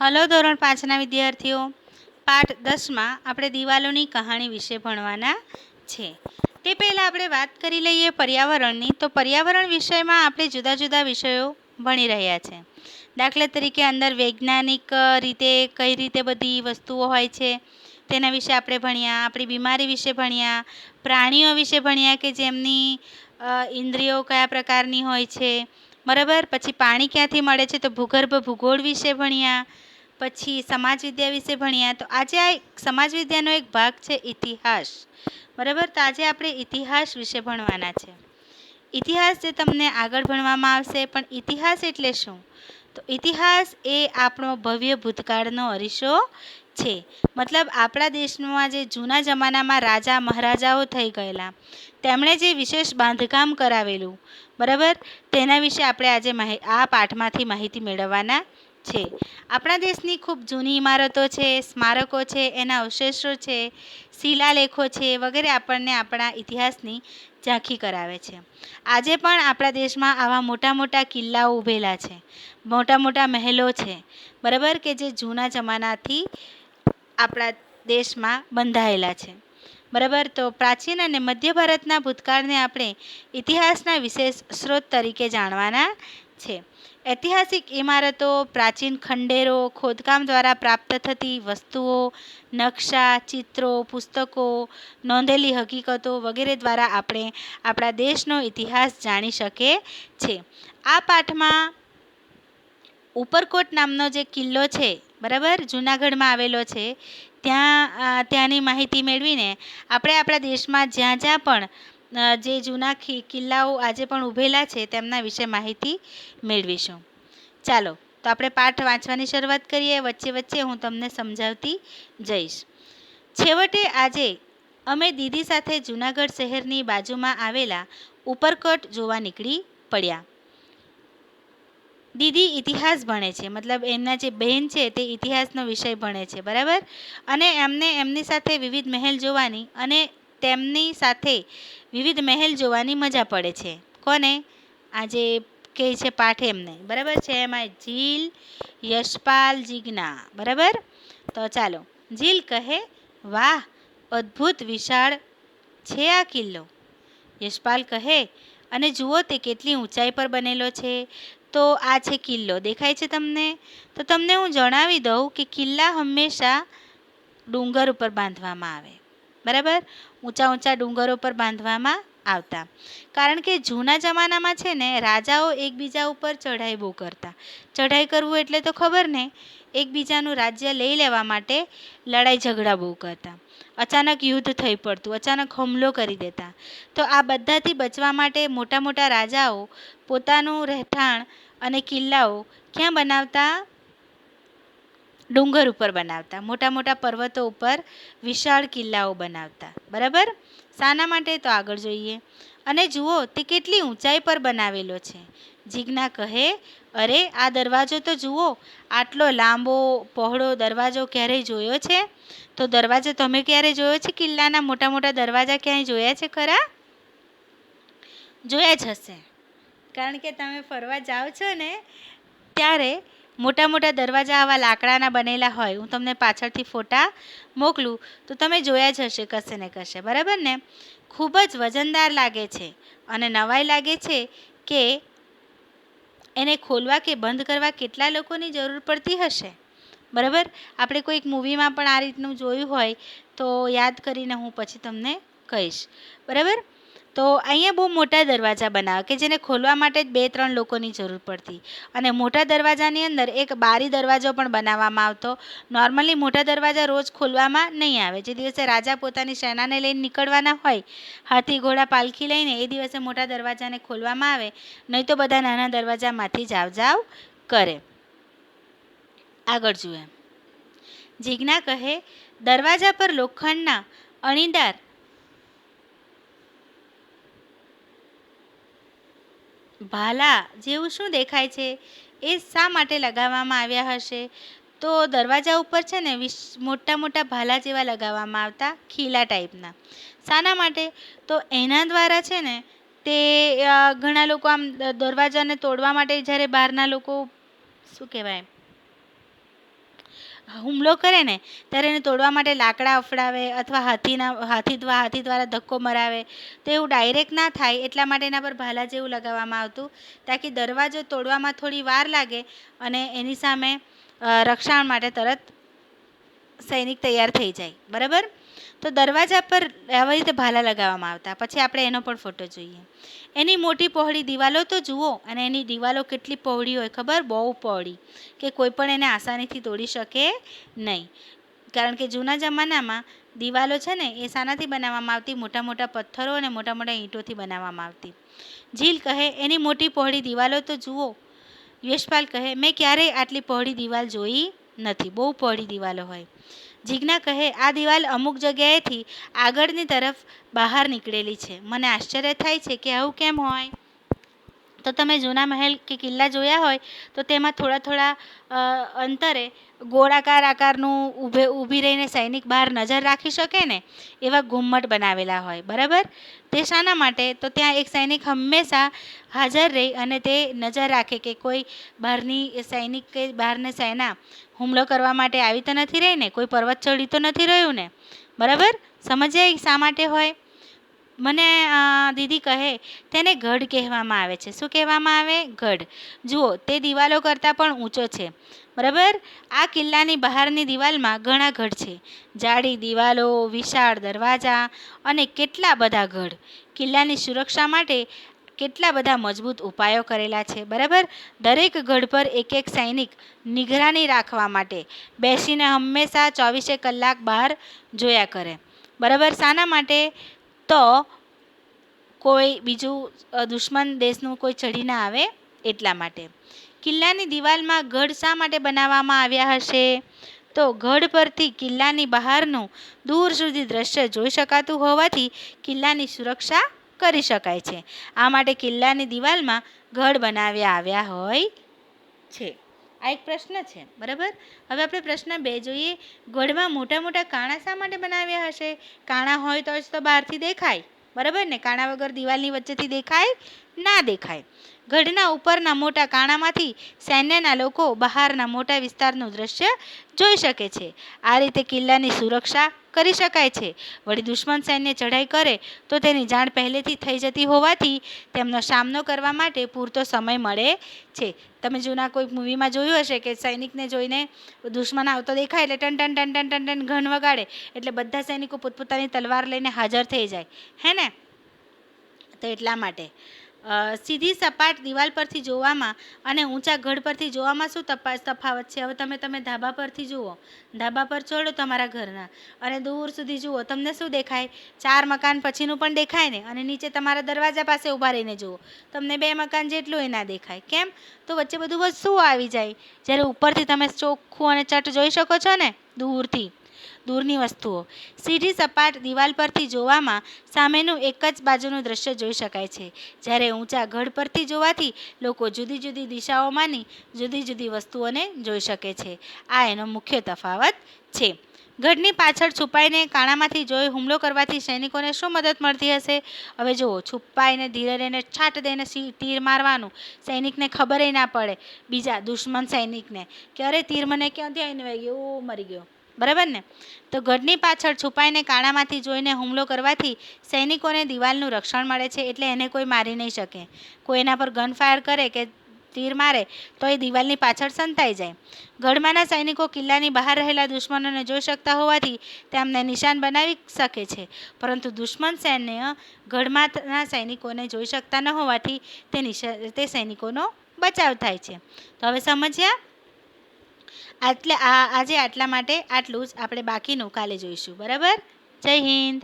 Hello ધોરણ પાંચના વિદ્યાર્થીઓ. પાઠ દસમાં આપણે દિવાલોની કહાણી વિશે ભણવાના છે. તે પહેલાં આપણે વાત કરી લઈએ પર્યાવરણની. તો પર્યાવરણ વિષયમાં આપણે જુદા જુદા વિષયો ભણી રહ્યા છે. દાખલા તરીકે અંદર વૈજ્ઞાનિક રીતે કઈ રીતે બધી વસ્તુઓ હોય છે, તેના વિશે આપણે ભણ્યા, આપણી બીમારી વિશે ભણ્યા, પ્રાણીઓ વિશે ભણ્યા કે જેમની ઇન્દ્રિયો કયા પ્રકારની હોય છે. બરાબર? પછી પાણી ક્યાંથી મળે છે? તો ભૂગર્ભ ભૂગોળ વિશે ભણ્યા. પછી સમાજ વિદ્યા વિશે ભણ્યા, તો આજે આ સમાજ વિદ્યાનો એક ભાગ છે ઇતિહાસ. બરાબર? તો આજે આપણે ઇતિહાસ વિશે ભણવાના છે. ઇતિહાસ જે તમને આગળ ભણવામાં આવશે, પણ ઇતિહાસ એટલે શું? તો ઇતિહાસ એ આપણો ભવ્ય ભૂતકાળનો અરીસો છે. મતલબ આપણા દેશમાં જે જૂના જમાનામાં રાજા મહારાજાઓ થઈ ગયેલા, તેમણે જે વિશેષ બાંધકામ કરાવેલું, બરાબર? તેના વિશે આપણે આજે આ પાઠમાંથી માહિતી મેળવવાના છે. આપણા દેશની ખૂબ જૂની ઇમારતો છે, સ્મારકો છે, એના અવશેષો છે, શિલાલેખો છે, વગેરે આપણને આપણા ઇતિહાસની ઝાંખી કરાવે છે. આજે પણ આપણા દેશમાં આવા મોટા મોટા કિલ્લાઓ ઊભેલા છે. મોટા મોટા મહેલો છે. બરાબર કે જે જૂના જમાનાથી આપણા દેશમાં બંધાયેલા છે. બરાબર? તો પ્રાચીન અને મધ્ય ભારતના ભૂતકાળને આપણે ઇતિહાસના વિશેષ સ્ત્રોત તરીકે જાણવાના છે. ઐતિહાસિક ઇમારતો, પ્રાચીન ખંડેરો, ખોદકામ દ્વારા પ્રાપ્ત થતી વસ્તુઓ, નકશા, ચિત્રો, પુસ્તકો, નોંધેલી હકીકતો વગેરે દ્વારા આપણે આપણા દેશનો ઇતિહાસ જાણી શકીએ છે. આ પાઠમાં ઉપરકોટ નામનો જે કિલ્લો છે, બરાબર, જૂનાગઢમાં આવેલો છે, ત્યાં ત્યાંની માહિતી મેળવીને આપણે આપણા દેશમાં જ્યાં જ્યાં પણ જે જૂના કિલ્લાઓ આજે પણ ઊભેલા છે તેમના વિશે માહિતી મેળવીશું. ચાલો, તો આપણે પાઠ વાંચવાની શરૂઆત કરીએ. વચ્ચે વચ્ચે હું તમને સમજાવતી જઈશ. છેવટે આજે અમે દીદી સાથે જૂનાગઢ શહેરની બાજુમાં આવેલા ઉપરકોટ જોવા નીકળી પડ્યા. દીદી ઇતિહાસ ભણે છે, મતલબ એમના જે બહેન છે તે ઇતિહાસનો વિષય ભણે છે, બરાબર? અને એમને એમની સાથે વિવિધ મહેલ જોવાની અને તેમની સાથે વિવિધ મહેલ જોવાની મજા પડે છે. કોને? આજે કહે છે પાઠ એમને. બરાબર છે? એમાં ઝીલ, યશપાલ જીજ્ઞા બરાબર? તો ચાલો. ઝીલ કહે, વાહ, અદ્ભુત વિશાળ છે આ કિલ્લો. યશપાલ કહે, અને જુઓ તે કેટલી ઊંચાઈ પર બનેલો છે. તો આ છે કિલ્લો. દેખાય છે તમને? તો તમને હું જણાવી દઉં કે કિલ્લા હંમેશા ડુંગર ઉપર બાંધવામાં આવે. બરાબર? ઊંચા ઊંચા ડુંગરો પર બાંધવામાં આવતા. કારણ કે જૂના જમાનામાં છે ને, રાજાઓ એકબીજા ઉપર ચઢાઈ બહુ કરતા. ચઢાઈ કરવું એટલે તો ખબર ને, એકબીજાનું રાજ્ય લઈ લેવા માટે લડાઈ ઝઘડા બહુ કરતા. અચાનક યુદ્ધ થઈ પડતું, અચાનક હુમલો કરી દેતા. તો આ બધાથી બચવા માટે મોટા મોટા રાજાઓ પોતાનું રહેઠાણ અને કિલ્લાઓ ક્યાં બનાવતા? ડુંગર ઉપર બનાવતા. મોટા મોટા પર્વતો ઉપર વિશાળ કિલ્લાઓ બનાવતા. બરાબર? શાના માટે તો આગળ જોઈએ. અને જુઓ, તે કેટલી ઊંચાઈ પર બનાવેલો છે. જીજ્ઞા કહે, અરે, આ દરવાજો તો જુઓ, આટલો લાંબો પહોળો દરવાજો ક્યારેય જોયો છે? તો દરવાજો તમે ક્યારે જોયો છે? કિલ્લાના મોટા મોટા દરવાજા ક્યાંય જોયા છે ખરા? જોયા જ હશે. કારણ કે તમે ફરવા જાઓ છો ને, ત્યારે મોટા મોટા દરવાજા આવા લાકડાના બનેલા હોય, હું તમને પાછળથી ફોટા મોકલું, તો તમે જોયા જ હશે કશે ને કશે, બરાબર ને? ખૂબ જ વજનદાર લાગે છે અને નવાઈ લાગે છે કે એને ખોલવા કે બંધ કરવા કેટલા લોકોની જરૂર પડતી હશે, બરાબર? આપણે કોઈક મૂવીમાં પણ આ રીતનું જોયું હોય, તો યાદ કરીને હું પછી તમને કહીશ, બરાબર? તો અહીંયા બહુ મોટા દરવાજા બનાવે કે જેને ખોલવા માટે જ બે ત્રણ લોકોની જરૂર પડતી. અને મોટા દરવાજાની અંદર એક બારી દરવાજો પણ બનાવવામાં આવતો. નોર્મલી મોટા દરવાજા રોજ ખોલવામાં નહીં આવે. જે દિવસે રાજા પોતાની સેનાને લઈને નીકળવાના હોય, હાથી ઘોડા પાલખી લઈને એ દિવસે મોટા દરવાજાને ખોલવામાં આવે, નહીં તો બધા નાના દરવાજામાંથી જાવ જાવ કરે. આગળ જુએ જીજ્ઞા કહે, દરવાજા પર લોખંડના અણીદાર ભાલા, જેવું શું દેખાય છે? એ શા માટે લગાવવામાં આવ્યા હશે? તો દરવાજા ઉપર છે ને, વિશ મોટા મોટા ભાલા જેવા લગાવવામાં આવતા ખીલા ટાઈપના. શાના માટે? તો એના દ્વારા છે ને, તે ઘણા લોકો આમ દરવાજાને તોડવા માટે જ્યારે બહારના લોકો, શું કહેવાય હુમલો કરે ને, ત્યારે એને તોડવા માટે લાકડા અફડાવે અથવા હાથીના, હાથી દ્વારા હાથી દ્વારા ધક્કો મરાવે. તો એવું ડાયરેક્ટ ના થાય એટલા માટે એના પર ભાલા જેવું લગાવવામાં આવતું. તાકી દરવાજો તોડવામાં થોડી વાર લાગે અને એની સામે રક્ષણ માટે તરત સૈનિક તૈયાર થઈ જાય. બરાબર? તો દરવાજા પર આવી રીતે ભાલા લગાવવામાં આવતા. પછી આપણે એનો પણ ફોટો જોઈએ. એની મોટી પહોળી દિવાલો તો જુઓ, અને એની દિવાલો કેટલી પહોળી હોય ખબર? બહુ પહોળી. કે કોઈ પણ એને આસાનીથી તોડી શકે નહીં. કારણ કે જૂના જમાનામાં દિવાલો છે ને, એ શાનાથી બનાવવામાં આવતી, મોટા મોટા પથ્થરો અને મોટા મોટા ઈંટોથી બનાવવામાં આવતી. ઝીલ કહે, એની મોટી પહોળી દિવાલો તો જુઓ. યશપાલ કહે, મેં ક્યારેય આટલી પહોળી દિવાલ જોઈ નથી. બહુ પહોળી દિવાલો હોય. જીજ્ઞા કહે, આ દિવાલ અમુક જગ્યાએથી આગળની તરફ બહાર નીકળેલી છે. મને આશ્ચર્ય થાય છે કે આવું કેમ હોય? તો તમે જૂના મહેલ કે કિલ્લા જોયા હોય, તો તેમાં થોડા થોડા અંતરે ગોળાકાર આકારનું ઊભે ઊભી રહીને સૈનિક બહાર નજર રાખી શકે ને, એવા ઘુમ્મટ બનાવેલા હોય. બરાબર? તે શાના માટે? તો ત્યાં એક સૈનિક હંમેશા હાજર રહી અને તે નજર રાખે કે કોઈ બહારની સૈનિક કે બહારની સેના હુમલો કરવા માટે આવી તો નથી રહી ને કોઈ પર્વત ચડી તો નથી રહ્યું ને? બરાબર? સમજ્યા શા માટે હોય? મને દીદી કહે, તેને ગઢ કહેવામાં આવે છે. શું કહેવામાં આવે? ગઢ. જુઓ, તે દિવાલો કરતાં પણ ઊંચો છે. બરાબર? આ કિલ્લાની બહારની દિવાલમાં ઘણા ગઢ છે. જાડી દિવાલો, વિશાળ દરવાજા અને કેટલા બધા ગઢ. કિલ્લાની સુરક્ષા માટે કેટલા બધા મજબૂત ઉપાયો કરેલા છે, બરાબર? દરેક ગઢ પર એક એક સૈનિક નિગરાની રાખવા માટે બેસીને હંમેશા ચોવીસે કલાક બહાર જોયા કરે, બરાબર? શાના માટે તો કોઈ બીજું દુશ્મન દેશનું કોઈ ચડી ના આવે એટલા માટે. કિલ્લાની દિવાલમાં ગઢ શા માટે બનાવવામાં આવ્યા હશે? તો ગઢ પરથી કિલ્લાની બહારનું દૂર સુધી દ્રશ્ય જોઈ શકાતું હોવાથી કિલ્લાની સુરક્ષા કરી શકાય છે. આ માટે કિલ્લાની દિવાલમાં ગઢ બનાવ્યા આવ્યા હોય છે. આ એક પ્રશ્ન છે, બરાબર? હવે આપણે પ્રશ્ન બે જોઈએ. ગઢમાં મોટા મોટા કાણા શા માટે બનાવ્યા હશે? કાણા હોય તો જ તો બહારથી દેખાય. બરાબર ને? કાણા વગર દિવાલની વચ્ચેથી દેખાય ના દેખાય. ગઢના ઉપરના મોટા કાણામાંથી સૈન્યના લોકો બહારના મોટા વિસ્તારનું દ્રશ્ય જોઈ શકે છે. આ રીતે કિલ્લાની સુરક્ષા કરી શકાય છે. વળી દુશ્મન સૈન્ય ચઢાઈ કરે તો તેની જાણ પહેલેથી થઈ જતી હોવાથી તેમનો સામનો કરવા માટે પૂરતો સમય મળે છે. તમે જૂના કોઈ મૂવીમાં જોયું હશે કે સૈનિકને જોઈને દુશ્મન આવતો દેખાય એટલે ટન ટન ટન ટન ટન ટન ઘણ વગાડે એટલે બધા સૈનિકો પોતપોતાની તલવાર લઈને હાજર થઈ જાય. હે ને? તો એટલા માટે. સીધી સપાટ દિવાલ પરથી જોવામાં અને ઊંચા ગઢ પરથી જોવામાં શું તપા, તફાવત છે? હવે તમે તમે ધાબા પરથી જુઓ. ધાબા પર ચડો તમારા ઘરના અને દૂર સુધી જુઓ. તમને શું દેખાય? ચાર મકાન પછીનું પણ દેખાય ને? અને નીચે તમારા દરવાજા પાસે ઊભા રહીને જુઓ. તમને બે મકાન જેટલું એ ના દેખાય. કેમ? તો વચ્ચે બધું વસ્તુ આવી જાય. જ્યારે ઉપરથી તમે ચોખ્ખું અને ચટ જોઈ શકો છો ને, દૂરથી. દૂરની વસ્તુઓ. સીધી સપાટ દિવાલ પરથી જોવામાં સામેનું એક જ બાજુનું દ્રશ્ય જોઈ શકાય છે. જ્યારે ઊંચા ગઢ પરથી જોવાથી લોકો જુદી જુદી દિશાઓમાંની જુદી જુદી વસ્તુઓને જોઈ શકે છે. આ એનો મુખ્ય તફાવત છે. ગઢની પાછળ છુપાઈને કાણામાંથી જોઈ હુમલો કરવાથી સૈનિકોને શું મદદ મળતી હશે? હવે જુઓ, છુપાઈને ધીરે રહીને છાટ દઈને તીર મારવાનું. સૈનિકને ખબર ના પડે. બીજા દુશ્મન સૈનિકને. કે અરે તીર મને ક્યાંથી આવીને વાગ્યો? મરી ગયો. બરાબર ને? તો ગઢની પાછળ છુપાઈને કાણામાંથી જોઈને હુમલો કરવાથી સૈનિકોને દિવાલનું રક્ષણ મળે છે એટલે એને કોઈ મારી નહીં શકે. કોઈ એના પર ગન ફાયર કરે કે તીર મારે, તો એ દિવાલની પાછળ સંતાઈ જાય. ગઢમાંના સૈનિકો કિલ્લાની બહાર રહેલા દુશ્મનોને જોઈ શકતા હોવાથી તેમને નિશાન બનાવી શકે છે. પરંતુ દુશ્મન સૈન્ય ગઢમાંના સૈનિકોને જોઈ શકતા ન હોવાથી તે નિશા, તે સૈનિકોનો બચાવ થાય છે. તો હવે સમજ્યા? આટલે આ આજે આટલા માટે આટલું જ આપણે બાકીનું કાલે જોઈશું. બરાબર? જય હિન્દ.